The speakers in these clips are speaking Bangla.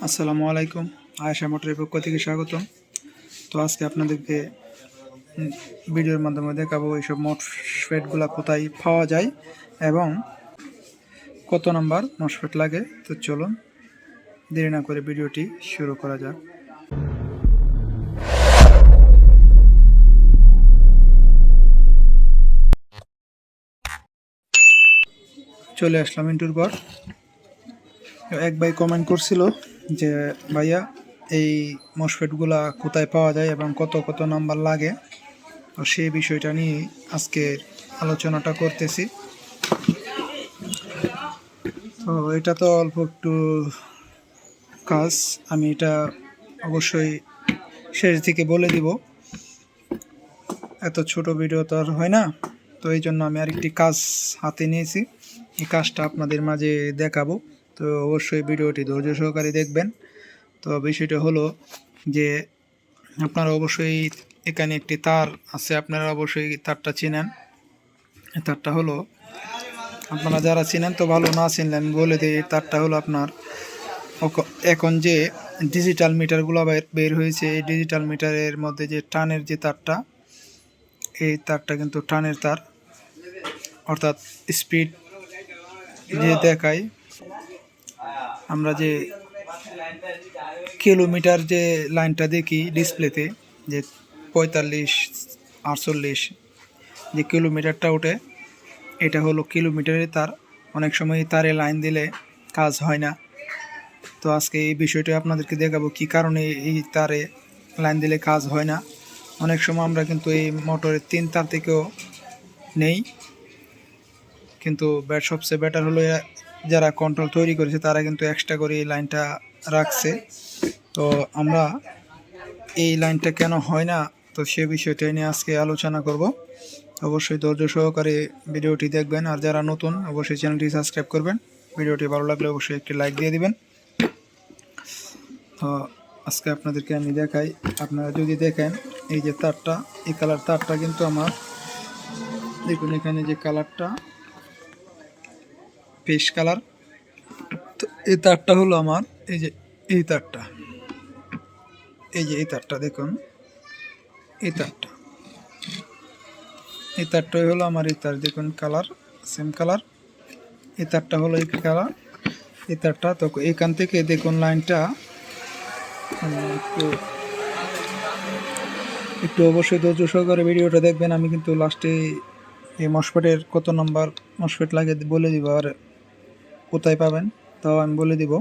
আসসালামু আলাইকুম, আয়েশা মোটরের পক্ষ থেকে স্বাগতম। তো আজকে আপনাদেরকে ভিডিওর মাধ্যমে দেখাবো এইসব মসফেটগুলো কোথায় পাওয়া যায় এবং কত নাম্বার মসফেট লাগে। তো চলুন, দেরি না করে ভিডিওটি শুরু করা যাক। চলে আসলাম ইন্টুর পর এক ভাই কমেন্ট করছিল যে, ভাইয়া, এই মসফেটগুলা কোথায় পাওয়া যায় এবং কত কত নাম্বার লাগে? তো সেই বিষয়টা নিয়ে আজকে আলোচনাটা করতেছি। তো এটা তো অল্প একটু কাজ, আমি এটা অবশ্যই শেষ দিকে বলে দিব। এত ছোট ভিডিও তো আর হয় না, তো এই জন্য আমি আরেকটি কাজ হাতে নিয়েছি। এই কাজটা আপনাদের মাঝে দেখাবো। তো অবশ্যই ভিডিওটি ধৈর্য সহকারে দেখবেন। তো বিষয়টা হলো যে আপনারা অবশ্যই এখানে একটি তার আছে, আপনারা অবশ্যই তারটা চিনেন। তারটা হলো, আপনারা যারা চিনেন তো ভালো না চিনলেন, বলে দিই তারটা হলো আপনার এখন যে ডিজিটাল মিটারগুলো বের হয়েছে, এই ডিজিটাল মিটারের মধ্যে যে টানের যে তারটা, এই তারটা কিন্তু টানের তার। অর্থাৎ স্পিড যে দেখায় আমরা যে কিলোমিটার যে লাইনটা দেখি ডিসপ্লেতে, যে পঁয়তাল্লিশ, আটচল্লিশ যে কিলোমিটারটা ওঠে, এটা হলো কিলোমিটারে তার, অনেক সময় তারে লাইন দিলে কাজ হয় না। তো আজকে এই বিষয়টা আপনাদেরকে দেখাবো, কি কারণে এই তারে লাইন দিলে কাজ হয় না। অনেক সময় আমরা কিন্তু এই মোটরের তিন তার থেকেও নেই। কিন্তু ব্যাট সবচেয়ে বেটার হলো যারা কন্ট্রোল তৈরি করেছে, তারা কিন্তু এক্সট্রা করে এই লাইনটা রাখছে। তো আমরা এই লাইনটা কেন হয় না? তো সে বিষয়টা নিয়ে আজকে আলোচনা করব। অবশ্যই ধৈর্য সহকারে ভিডিওটি দেখবেন। আর যারা নতুন, অবশ্যই চ্যানেলটি সাবস্ক্রাইব করবেন। ভিডিওটি ভালো লাগলে অবশ্যই একটি লাইক দিয়ে দিবেন। তো আজকে আপনাদেরকে আমি দেখাই। আপনারা যদি দেখেন, এই যে তারটা, এই কালার তারটা কিন্তু আমার দেখুন এখানে যে কালারটা পেশ কালার। তো এই তারটা হলো আমার, এই যে এই তারটা। এই যে এই তারটা দেখুন, এই তারটা। এই তারটাই হলো আমার এই তার দেখুন কালার সেম কালার। এই তারটা হলো এই কালার, এই তারটা। তো এখান থেকে দেখুন লাইনটা একটু একটু অবশ্যই ধৈর্য সহকারে ভিডিওটা দেখবেন। আমি কিন্তু লাস্টে এই মসফেটের কত নম্বর মসফেট লাগে বলে দিব। আর কোথায় পাবেন, তাও আমি বলে দিব।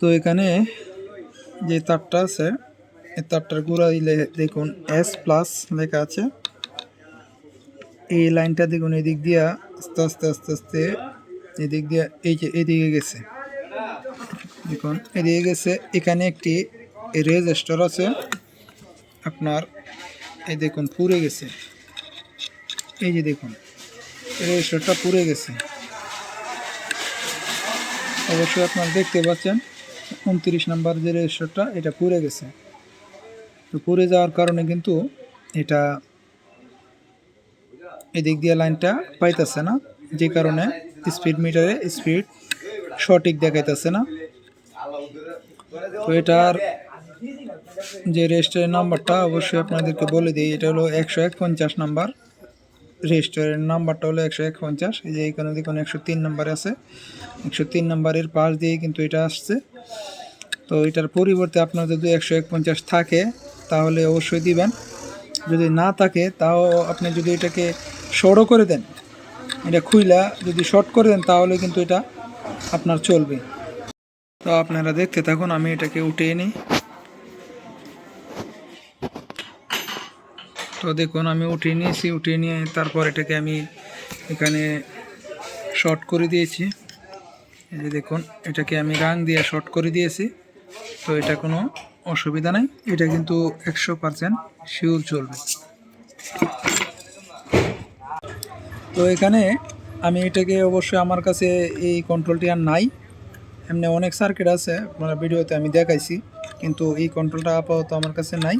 তো এখানে যে তারটা আছে, এই তারটার গুঁড়া দেখুন এস প্লাস লেখা আছে। এই লাইনটা দেখুন এদিক দিয়া আস্তে আস্তে আস্তে আস্তে এদিক দিয়া এই যে এদিকে গেছে। দেখুন এদিকে গেছে, এখানে একটি রেজিস্টার আছে। আপনার এই দেখুন পুড়ে গেছে। এই যে দেখুন। রেজিস্টারটা পুড়ে গেছে। অবশ্যই আপনারা দেখতে পাচ্ছেন, উনত্রিশ নাম্বার যে রেজিস্টারটা এটা পুড়ে গেছে। তো পুড়ে যাওয়ার কারণে কিন্তু এটা এদিক দিয়ে লাইনটা পাইতেছে না, যে কারণে স্পিড মিটারে স্পিড সঠিক দেখাইতেছে না। তো এটার যে রেজিস্টারের নাম্বারটা অবশ্যই আপনাদেরকে বলে দিই, এটা হলো একশো এক পঞ্চাশ নাম্বার। রেজিস্টারের নাম্বারটা হলো একশো এক পঞ্চাশ এই যে এখানে দেখুন একশো তিন নাম্বার আছে। একশো তিন নাম্বারের পাশ দিয়ে কিন্তু এটা আসছে। তো এটার পরিবর্তে আপনার যদি একশো এক পঞ্চাশ থাকে, তাহলে অবশ্যই দিবেন। যদি না থাকে, তাও আপনি যদি এটাকে শর্টও করে দেন, এটা খুইলা যদি শর্ট করে দেন, তাহলে কিন্তু এটা আপনার চলবে। তো আপনারা দেখতে থাকুন, আমি এটাকে উঠিয়ে নিই। তো দেখুন, আমি উঠিয়ে নিয়েছি, উঠিয়ে নিয়ে তারপর এটাকে আমি এখানে শর্ট করে দিয়েছি। এই যে দেখুন, এটাকে আমি রাং দিয়ে শর্ট করে দিয়েছি। তো এটা কোনো অসুবিধা নাই, এটা কিন্তু একশো পারসেন্ট শিওর চলবে। তো এখানে আমি এটাকে অবশ্যই আমার কাছে এই কন্ট্রোলটি আর নাই। এমনি অনেক সার্কিট আছে আপনারা ভিডিওতে আমি দেখাইছি, কিন্তু এই কন্ট্রোলটা আপাতত আমার কাছে নাই।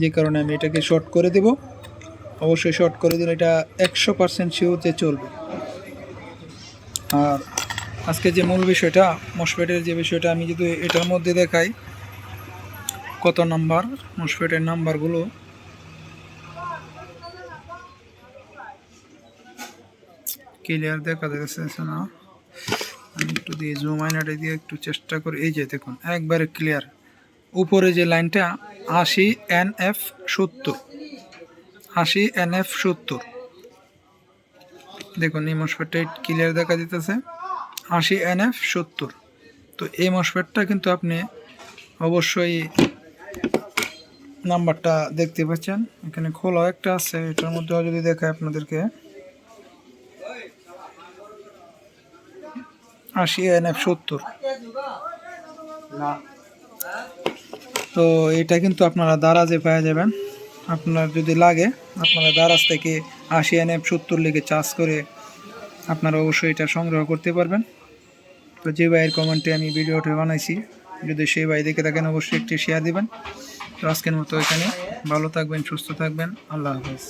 যে কারণে আমি এটাকে শর্ট করে দেব। অবশ্যই শর্ট করে দিলে এটা একশো পার্সেন্ট শিওতে চলবে। আর আজকে যে মূল বিষয়টা, মসফেটের যে বিষয়টা, আমি যদি এটার মধ্যে দেখাই, কত নাম্বার? মসফেটের নাম্বারগুলো। ক্লিয়ার দেখা যাচ্ছে না? আমি একটু দিয়ে জুম আইনাটা দিয়ে একটু চেষ্টা করি। এই যে দেখুন, একবারে ক্লিয়ার উপরে যে লাইনটা, আশি এন এফ সত্তর। আশি এন এফ সত্তর। দেখুন, এই মসফেটটা ক্লিয়ার দেখা দিতেছে। আশি এন এফ সত্তর। তো এই মসফেটটা কিন্তু আপনি অবশ্যই নাম্বারটা দেখতে পাচ্ছেন। এখানে খোলা একটা আছে, এটার মধ্যে যদি দেখায় আপনাদেরকে। আশি এন এফ সত্তর তো এটা কিন্তু আপনারা দারাজে পাওয়া যাবেন। আপনার যদি লাগে, আপনারা দারাজ থেকে আশি এন এফ সত্তর লিখে চাষ করে আপনারা অবশ্যই এটা সংগ্রহ করতে পারবেন। তো যে ভাইয়ের কমেন্টে আমি ভিডিওটা বানাইছি, যদি সেই ভাই দেখে থাকেন, অবশ্যই একটি শেয়ার দিবেন। তো আজকের মতো এখানে, ভালো থাকবেন, সুস্থ থাকবেন, আল্লাহ হাফেজ।